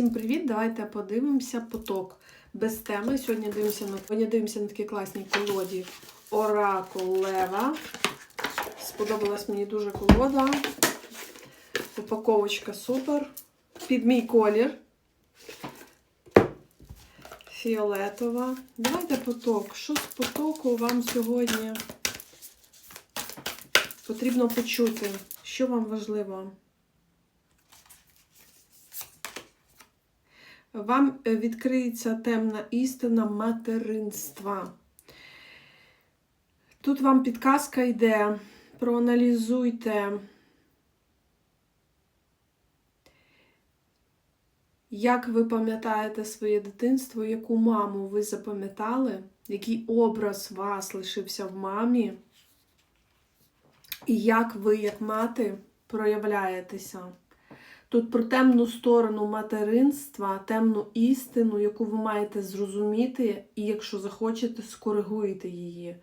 Всім привіт! Давайте подивимося поток без теми. Сьогодні дивимося на сьогодні дивимося на такі класні колоді Оракул Лева. Сподобалась мені дуже колода. Упаковочка супер. Під мій колір. Фіолетова. Давайте поток. Що з потоку вам сьогодні потрібно почути? Що вам важливо? Вам е, відкриється темна істина материнства. Тут вам підказка йде. Проаналізуйте, як ви пам'ятаєте своє дитинство, яку маму ви запам'ятали, який образ вас лишився в мамі, і як ви, як мати, проявляєтеся. Тут про темну сторону материнства, темну істину, яку ви маєте зрозуміти, і якщо захочете, скоригуєте її.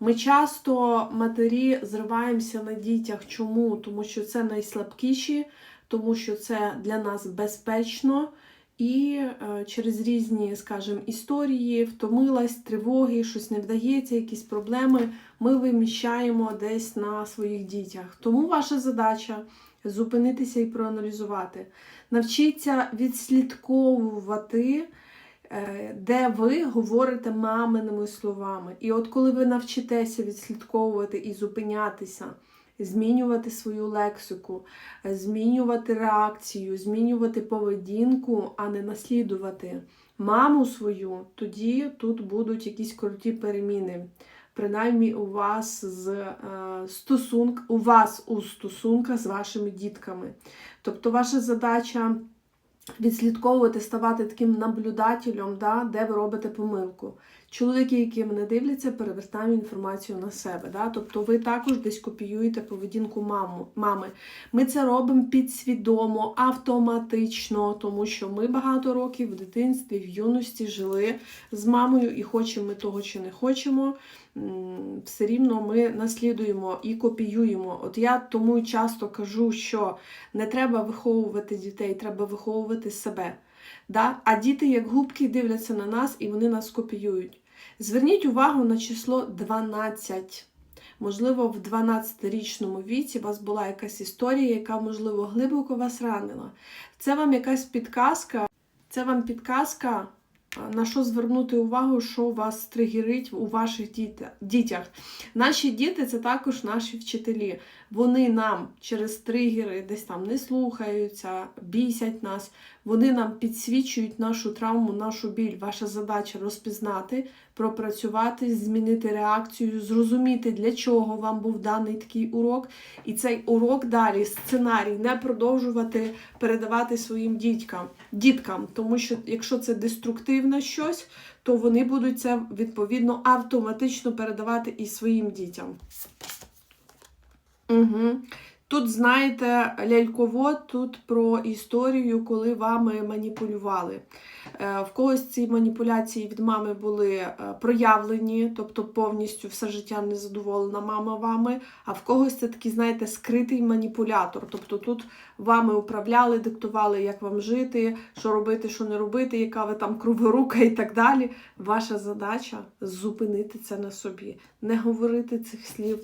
Ми часто матері зриваємося на дітях. Чому? Тому що це найслабкіші, тому що це для нас безпечно. І е, через різні, скажімо, історії, втомилась, тривоги, щось не вдається, якісь проблеми, ми виміщаємо десь на своїх дітях. Тому ваша задача зупинитися і проаналізувати. Навчіться відслідковувати, е, де ви говорите маминими словами. І от коли ви навчитеся відслідковувати і зупинятися, змінювати свою лексику, змінювати реакцію, змінювати поведінку, а не наслідувати маму свою, тоді тут будуть якісь круті переміни. Принаймні у вас з е, стосунк, у вас у стосунках з вашими дітками. Тобто ваша задача відслідковувати, ставати таким наблюдателем, да, де ви робите помилку. Чоловіки, які мене дивляться, перевертаємо інформацію на себе. Да? Тобто ви також десь копіюєте поведінку маму, мами. Ми це робимо підсвідомо, автоматично, тому що ми багато років в дитинстві, в юності жили з мамою, і хочемо ми того чи не хочемо. Все рівно ми наслідуємо і копіюємо. От я тому часто кажу, що не треба виховувати дітей, треба виховувати себе. Да? А діти, як губки, дивляться на нас і вони нас копіюють. Зверніть увагу на число 12. Можливо, в 12-річному віці у вас була якась історія, яка, можливо, глибоко вас ранила. Це вам якась підказка, це вам підказка, на що звернути увагу, що вас тригерить у ваших дітях. Наші діти це також наші вчителі. Вони нам через тригери десь там не слухаються, бісять нас. Вони нам підсвічують нашу травму, нашу біль. Ваша задача розпізнати, пропрацювати, змінити реакцію, зрозуміти, для чого вам був даний такий урок. І цей урок далі, сценарій, не продовжувати передавати своїм діткам, діткам. Тому що якщо це деструктивне щось, то вони будуть це відповідно автоматично передавати і своїм дітям. Угу. Тут, знаєте, ляльково тут про історію, коли вами маніпулювали. Е, в когось ці маніпуляції від мами були е, проявлені, тобто повністю все життя не задоволена мама вами, а в когось це такий, знаєте, скритий маніпулятор. Тобто тут вами управляли, диктували, як вам жити, що робити, що не робити, яка ви там круворука і так далі. Ваша задача зупинити це на собі, не говорити цих слів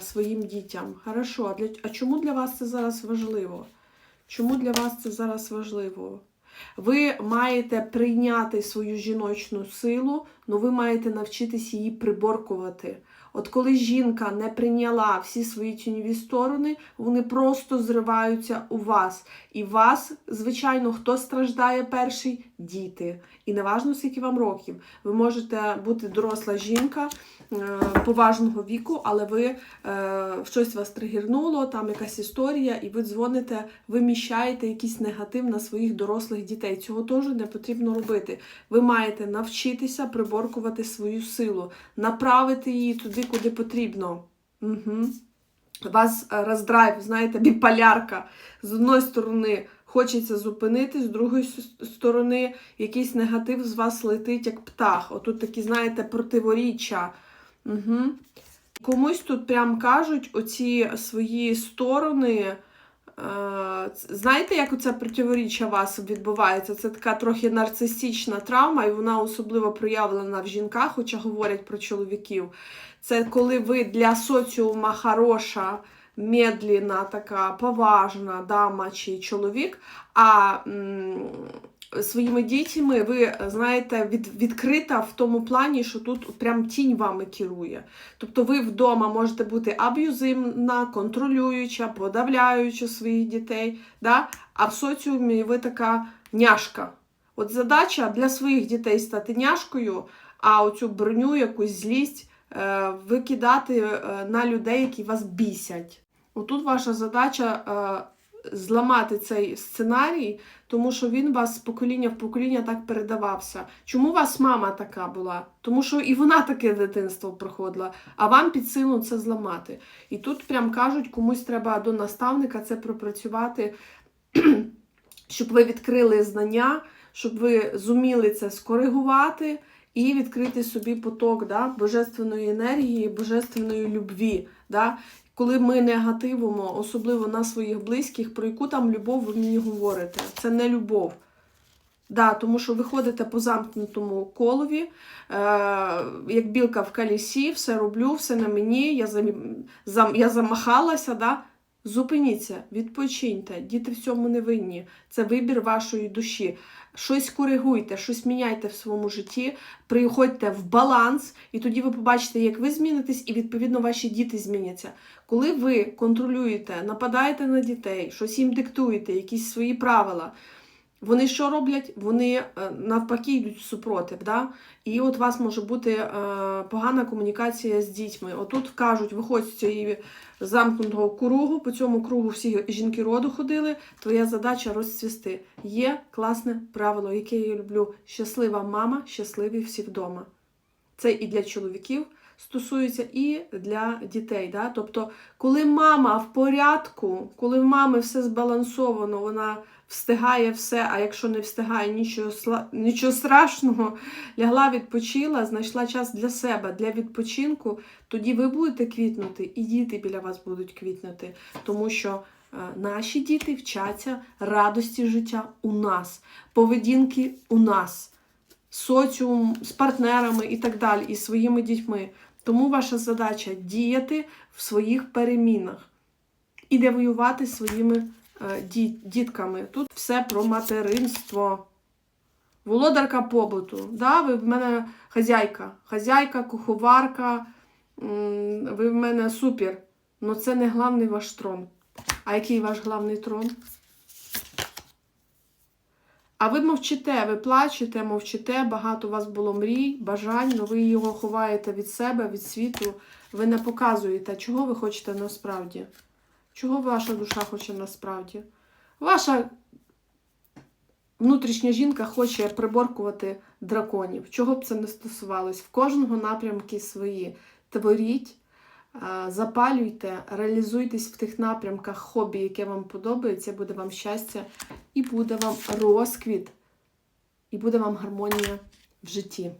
своїм дітям. Хорошо, а, для, а чому для вас це зараз важливо? Чому для вас це зараз важливо? Ви маєте прийняти свою жіночну силу, але ви маєте навчитись її приборкувати. От коли жінка не прийняла всі свої тіньові сторони, вони просто зриваються у вас. І вас, звичайно, хто страждає перший? Діти. І неважно, скільки вам років. Ви можете бути доросла жінка е, поважного віку, але ви е, щось вас тригернуло, там якась історія, і ви дзвоните, виміщаєте якийсь негатив на своїх дорослих дітей. Цього теж не потрібно робити. Ви маєте навчитися приборкувати свою силу, направити її туди, куди потрібно. Угу. Вас роздрайв, знаєте, біполярка. З одної сторони хочеться зупинити, з другої сторони якийсь негатив з вас летить, як птах. Отут такі, знаєте, противоріччя. Угу. Комусь тут прям кажуть оці свої сторони. е, знаєте, як оце противоріччя вас відбувається? Це така трохи нарцистична травма, і вона особливо проявлена в жінках, хоча говорять про чоловіків. Це коли ви для соціума хороша, медлінна, така поважна дама чи чоловік, а своїми дітьми ви знаєте від, відкрита в тому плані, що тут прям тінь вами керує. Тобто ви вдома можете бути аб'юзивна, контролююча, подавляюча своїх дітей, да? а в соціумі ви така няшка. От задача для своїх дітей стати няшкою, а оцю броню, якусь злість е, викидати е, на людей, які вас бісять. Отут ваша задача е, зламати цей сценарій, тому що він вас з покоління в покоління так передавався. Чому у вас мама така була? Тому що і вона таке дитинство проходила, а вам під силу це зламати. І тут прям кажуть, комусь треба до наставника це пропрацювати, щоб ви відкрили знання, щоб ви зуміли це скоригувати і відкрити собі поток да, божественної енергії, божественної любві. Да? Коли ми негативимо, особливо на своїх близьких, про яку там любов ви мені говорите? Це не любов. Да, тому що ви ходите по замкнутому колові, е, як білка в калісі, все роблю, все на мені, я, зам, зам, я замахалася. Да? Зупиніться, відпочиньте, діти в цьому не винні. Це вибір вашої душі. Щось коригуйте, щось міняйте в своєму житті, приходьте в баланс, і тоді ви побачите, як ви змінитесь, і відповідно ваші діти зміняться. Коли ви контролюєте, нападаєте на дітей, щось їм диктуєте, якісь свої правила. Вони що роблять? Вони е, навпаки йдуть супротив. Да? І от у вас може бути е, погана комунікація з дітьми. Отут кажуть, виходь з цієї замкнутого кругу, по цьому кругу всі жінки роду ходили. Твоя задача розцвісти. Є класне правило, яке я люблю. Щаслива мама, щасливі всі вдома. Це і для чоловіків стосується, і для дітей. Да? Тобто, коли мама в порядку, коли в мами все збалансовано, вона встигає все, а якщо не встигає нічого, сла- нічого страшного, лягла, відпочила, знайшла час для себе, для відпочинку, тоді ви будете квітнути, і діти біля вас будуть квітнути. Тому що е, наші діти вчаться радості життя у нас, поведінки у нас, соціум з партнерами і так далі, і своїми дітьми. Тому ваша задача діяти в своїх перемінах і не воювати своїми е, ді- дітками. Тут все про материнство. Володарка побуту. Да? Ви в мене хазяйка. Хазяйка, куховарка. Ви в мене супер. Но це не главний ваш трон. А який ваш главний трон? А ви мовчите, ви плачете, мовчите, багато у вас було мрій, бажань, але ви його ховаєте від себе, від світу. Ви не показуєте, чого ви хочете насправді. Чого ваша душа хоче насправді? Ваша внутрішня жінка хоче приборкувати драконів. Чого б це не стосувалось? В кожного напрямки свої. Творіть, запалюйте, реалізуйтесь в тих напрямках хобі, яке вам подобається, буде вам щастя, і буде вам розквіт, і буде вам гармонія в житті.